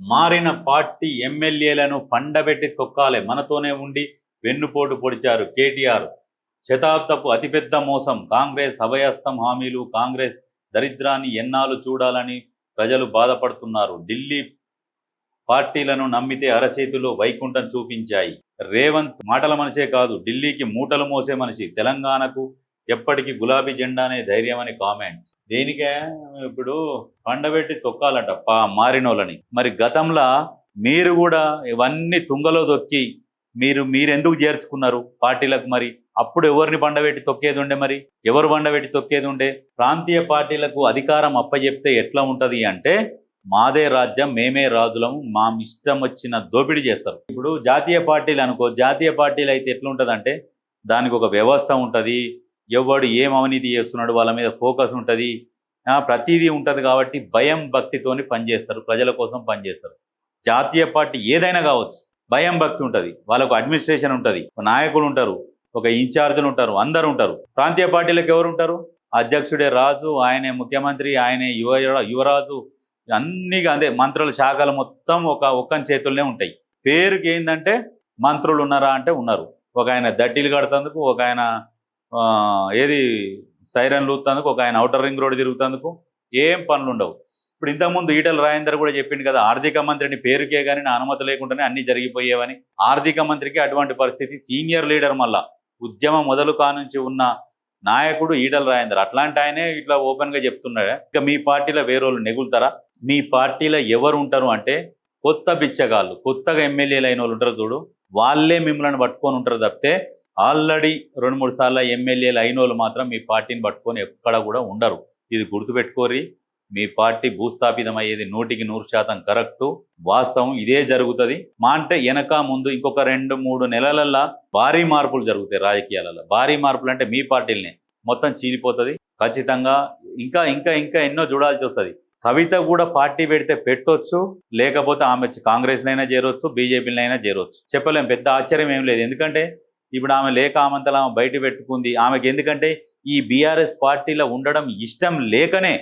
మారిన పార్టీ ఎమ్మెల్యేలను పండబెట్టి తొక్కాలే. మనతోనే ఉండి వెన్నుపోటు పొడిచారు కేటీఆర్. శతాబ్దపు అతిపెద్ద మోసం. కాంగ్రెస్ అభయస్తం హామీలు కాంగ్రెస్ దరిద్రాన్ని ఎన్నాళ్ళు చూడాలని ప్రజలు బాధపడుతున్నారు. ఢిల్లీ పార్టీలను నమ్మితే అరచేతిలో వైకుంఠం చూపించాయి. రేవంత్ మాటల మనిషే కాదు ఢిల్లీకి మూటలు మోసే మనిషి. తెలంగాణకు ఎప్పటికీ గులాబీ జెండానే ధైర్యం అని కామెంట్. దేనికే ఇప్పుడు పండబెట్టి తొక్కాలంట పా మారినోళ్ళని. మరి గతంలో మీరు కూడా ఇవన్నీ తుంగలో తొక్కి మీరు మీరెందుకు చేర్చుకున్నారు పార్టీలకు మరి? అప్పుడు ఎవరిని బండబెట్టి తొక్కేది ఉండే మరి? ఎవరు బండబెట్టి తొక్కేది ఉండే? ప్రాంతీయ పార్టీలకు అధికారం అప్పచెప్తే ఎట్లా ఉంటుంది అంటే మాదే రాజ్యం మేమే రాజులము మా ఇష్టం వచ్చిన దోపిడీ చేస్తారు. ఇప్పుడు జాతీయ పార్టీలు అనుకో జాతీయ పార్టీలు అయితే ఎట్లా ఉంటుందంటే దానికి ఒక వ్యవస్థ ఉంటుంది ఎవడు ఏం అవినీతి చేస్తున్నాడు వాళ్ళ మీద ఫోకస్ ఉంటుంది. ప్రతిదీ ఉంటుంది కాబట్టి భయం భక్తితోని పనిచేస్తారు. ప్రజల కోసం పనిచేస్తారు. జాతీయ పార్టీ ఏదైనా కావచ్చు భయం భక్తి ఉంటుంది. వాళ్ళకు అడ్మినిస్ట్రేషన్ ఉంటుంది. నాయకులు ఉంటారు ఒక ఇన్ఛార్జీలు ఉంటారు అందరు ఉంటారు. ప్రాంతీయ పార్టీలకు ఎవరు ఉంటారు? అధ్యక్షుడే రాజు ఆయనే ముఖ్యమంత్రి ఆయనే యువ యువరాజు. అన్ని అదే మంత్రుల శాఖలు మొత్తం ఒక ఒక్కని చేతుల్లోనే ఉంటాయి. పేరుకి ఏంటంటే మంత్రులు ఉన్నారా అంటే ఉన్నారు. ఒక ఆయన దట్టీలు కడుతందుకు ఒక ఆయన ఏది సైరన్ లూతందుకు ఒక ఆయన అవుటర్ రింగ్ రోడ్ తిరుగుతందుకు ఏం పనులు ఉండవు ఇప్పుడు ఇంతకుముందు ఈటల రాజేందర్ కూడా చెప్పిండు కదా ఆర్థిక మంత్రిని పేరుకే కానీ నా అనుమతి లేకుండానే అన్ని జరిగిపోయేవని. ఆర్థిక మంత్రికి అటువంటి పరిస్థితి సీనియర్ లీడర్ మళ్ళా ఉద్యమం మొదలు కానుంచి ఉన్న నాయకుడు ఈటల రాజేందర్. అట్లాంటి ఆయనే ఇట్లా ఓపెన్గా చెప్తున్నాడు. ఇక మీ పార్టీలో వేరేళ్ళు నెగులుతారా? మీ పార్టీలో ఎవరు ఉంటారు అంటే కొత్త బిచ్చగాళ్ళు కొత్తగా ఎమ్మెల్యేలు అయిన వాళ్ళు ఉంటారు చూడు వాళ్ళే మిమ్మల్ని పట్టుకొని ఉంటారు తప్పితే ఆల్రెడీ రెండు మూడు సార్లు ఎమ్మెల్యేలు అయిన వాళ్ళు మాత్రం మీ పార్టీని పట్టుకొని ఎక్కడ కూడా ఉండరు. ఇది గుర్తుపెట్టుకోరి మీ పార్టీ భూస్థాపితం అయ్యేది నూటికి నూరు శాతం కరెక్టు. వాస్తవం ఇదే జరుగుతుంది. మా అంటే వెనక ముందు ఇంకొక రెండు మూడు నెలలల్లా భారీ మార్పులు జరుగుతాయి రాజకీయాలలో. భారీ మార్పులు అంటే మీ పార్టీలనే. మొత్తం చీలిపోతుంది. ఖచ్చితంగా ఇంకా ఇంకా ఇంకా ఎన్నో చూడాల్సి వస్తుంది. కవిత కూడా పార్టీ పెడితే పెట్టొచ్చు లేకపోతే ఆమె కాంగ్రెస్నైనా చేరొచ్చు బీజేపీలైనా చేరొచ్చు. చెప్పలేం పెద్ద ఆశ్చర్యం ఏం లేదు. ఎందుకంటే ఇప్పుడు ఆమె లేక ఆమంతలా ఆమె బయట పెట్టుకుంది. ఆమెకి ఎందుకంటే ఈ బీఆర్ఎస్ పార్టీలో ఉండడం ఇష్టం లేకనే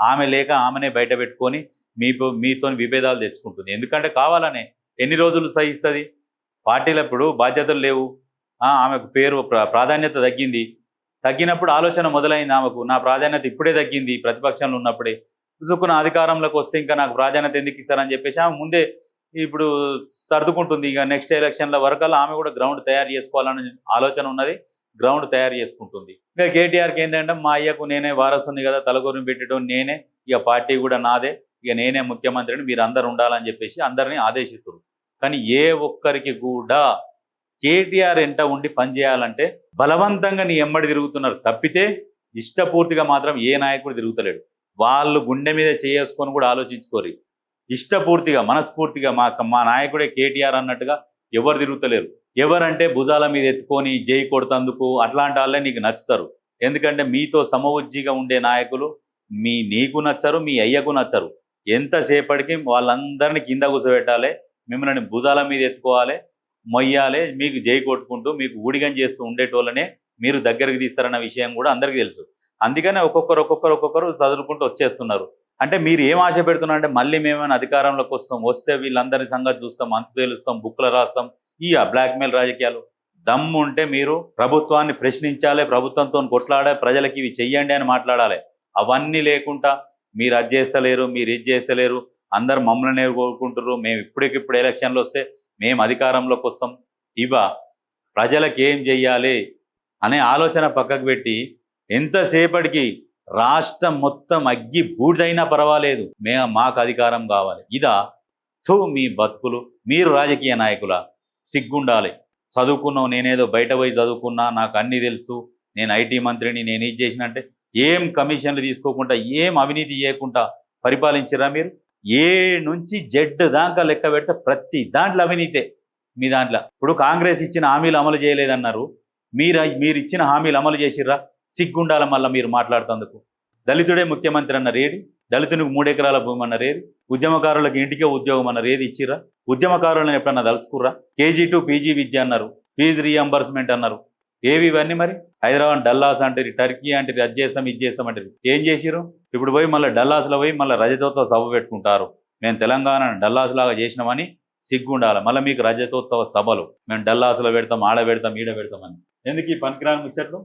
ఆమె లేక ఆమెనే బయట పెట్టుకొని మీ మీతో విభేదాలు తెచ్చుకుంటుంది. ఎందుకంటే కావాలనే ఎన్ని రోజులు సహిస్తుంది పార్టీలో ఇప్పుడు బాధ్యతలు లేవు. ఆమెకు పేరు ప్రాధాన్యత తగ్గింది. తగ్గినప్పుడు ఆలోచన మొదలైంది ఆమెకు. నా ప్రాధాన్యత ఇప్పుడే తగ్గింది ప్రతిపక్షంలో ఉన్నప్పుడే. చూసుకున్న అధికారంలోకి వస్తే ఇంకా నాకు ప్రాధాన్యత ఎందుకు ఇస్తారని చెప్పేసి ఆమె ముందే ఇప్పుడు సర్దుకుంటుంది. ఇక నెక్స్ట్ ఎలక్షన్ల వరకల్లా ఆమె కూడా గ్రౌండ్ తయారు చేసుకోవాలని ఆలోచన ఉన్నది. గ్రౌండ్ తయారు చేసుకుంటుంది. ఇక కేటీఆర్కి ఏంటంటే మా అయ్యకు నేనే వారసుని కదా తలగొరిని పెట్టడం నేనే ఇక పార్టీ కూడా నాదే ఇక నేనే ముఖ్యమంత్రిని మీరు అందరు ఉండాలని చెప్పేసి అందరినీ ఆదేశిస్తారు కానీ ఏ ఒక్కరికి కూడా కేటీఆర్ ఎంట ఉండి పనిచేయాలంటే బలవంతంగా నీ ఎమ్మడి తిరుగుతున్నారు. తప్పితే ఇష్టపూర్తిగా మాత్రం ఏ నాయకుడు తిరుగుతలేడు. వాళ్ళు గుండె మీద చేసుకొని కూడా ఆలోచించుకోరు. ఇష్టపూర్తిగా మనస్ఫూర్తిగా మా మా నాయకుడే కేటీఆర్ అన్నట్టుగా ఎవరు తిరుగుతలేరు. ఎవరంటే భుజాల మీద ఎత్తుకొని జై కొడుతందుకు అట్లాంటి వాళ్ళే నీకు నచ్చుతారు. ఎందుకంటే మీతో సమవుజ్జిగా ఉండే నాయకులు మీ నీకు నచ్చరు మీ అయ్యకు నచ్చరు. ఎంతసేపటికి వాళ్ళందరినీ కింద కూర్చోబెట్టాలి మిమ్మల్ని భుజాల మీద ఎత్తుకోవాలి మొయ్యాలి మీకు జై కొట్టుకుంటూ మీకు ఊడిగం చేస్తూ ఉండేటోళ్ళనే మీరు దగ్గరికి తీస్తారన్న విషయం కూడా అందరికీ తెలుసు. అందుకనే ఒక్కొక్కరు ఒక్కొక్కరు ఒక్కొక్కరు చదువుకుంటూ వచ్చేస్తున్నారు. అంటే మీరు ఏం ఆశ పెడుతున్నారంటే మళ్ళీ మేమైనా అధికారంలోకి వస్తాం వస్తే వీళ్ళందరి సంగతి చూస్తాం అంతు తెలుస్తాం బుక్లు రాస్తాం ఈ బ్లాక్మెయిల్ రాజకీయాలు. దమ్ము ఉంటే మీరు ప్రభుత్వాన్ని ప్రశ్నించాలి ప్రభుత్వంతో కొట్లాడే ప్రజలకి ఇవి చెయ్యండి అని మాట్లాడాలి. అవన్నీ లేకుండా మీరు అది చేస్తలేరు మీరు ఇది చేస్తలేరు అందరు మమ్మల్ని కోరుకుంటారు మేము ఇప్పటికిప్పుడు ఎలక్షన్లు వస్తే మేము అధికారంలోకి వస్తాం. ఇవ ప్రజలకు ఏం చెయ్యాలి అనే ఆలోచన పక్కకు పెట్టి ఎంతసేపటికి రాష్ట్రం మొత్తం అగ్గి బూడిదైనా పర్వాలేదు. మే మాకు అధికారం కావాలి. ఇదా థూ మీ బతుకులు. మీరు రాజకీయ నాయకుల సిగ్గుండాలి. చదువుకున్నావు నేనేదో బయట పోయి చదువుకున్నా నాకు అన్నీ తెలుసు. నేను ఐటీ మంత్రిని నేను ఇది చేసినంటే ఏం కమిషన్లు తీసుకోకుండా ఏం అవినీతి చేయకుండా పరిపాలించరా మీరు? ఏ నుంచి జెడ్ దాకా లెక్క పెడితే ప్రతి దాంట్లో అవినీతే మీ దాంట్లో. ఇప్పుడు కాంగ్రెస్ ఇచ్చిన హామీలు అమలు చేయలేదన్నారు. మీరు మీరు ఇచ్చిన హామీలు అమలు చేసిర్రా? సిగ్గుండాల మళ్ళీ మీరు మాట్లాడుతందుకు. దళితుడే ముఖ్యమంత్రి అన్న రేడి దళితునికి మూడెకరాల భూమి అన్న రేది ఉద్యమకారులకు ఇంటికే ఉద్యోగం అన్న రేది ఇచ్చిరా ఉద్యమకారులను ఎప్పుడన్నా తలుసుకుర్రా? కేజీ టు పీజీ విద్య అన్నారు ఫీజు రీఎంబర్స్మెంట్ అన్నారు. ఏవి ఇవన్నీ మరి? హైదరాబాద్ డల్లాస్ అంటారు టర్కీ అంటారు అది చేస్తాం ఇది చేస్తాం అంటారు. ఏం చేసిరు ఇప్పుడు పోయి మళ్ళీ డల్లాస్లో పోయి మళ్ళీ రజతోత్సవ సభ పెట్టుకుంటారు. మేము తెలంగాణ డల్లాస్ లాగా చేసినామని సిగ్గుండాలి. మళ్ళీ మీకు రజతోత్సవ సభలు. మేము డల్లాసులో పెడతాం ఆడ పెడతాం ఈడ పెడతామని ఎందుకు ఈ పనికిరాని ముచ్చట్లు?